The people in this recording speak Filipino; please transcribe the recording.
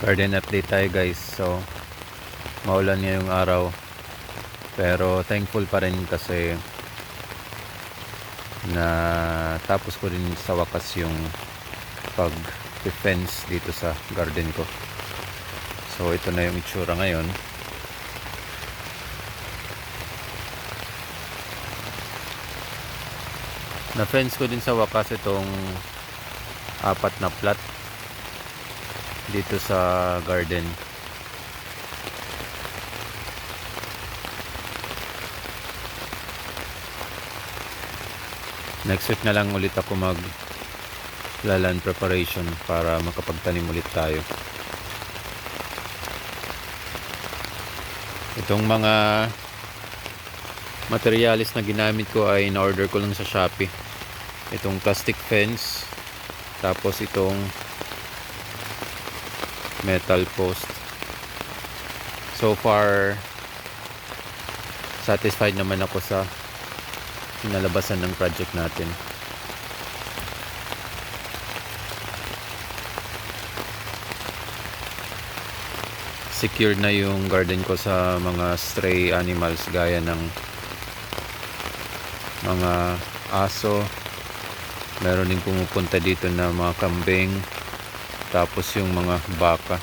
garden update tayo guys. So maulan ngayong araw. Pero thankful pa rin kasi na tapos ko rin sa wakas yung pag defense dito sa garden ko. So ito na yung itsura ngayon. Na fence ko din sa wakas itong apat na plat dito sa garden. Next week na lang ulit ako mag laland preparation para makapagtanim ulit tayo. Itong mga materialis na ginamit ko ay in-order ko lang sa Shopee. Itong plastic fence tapos itong metal post. So far satisfied naman ako sa kinalabasan ng project natin. Secure na yung garden ko sa mga stray animals gaya ng mga aso. Meron din pumupunta dito na mga kambing tapos yung mga baka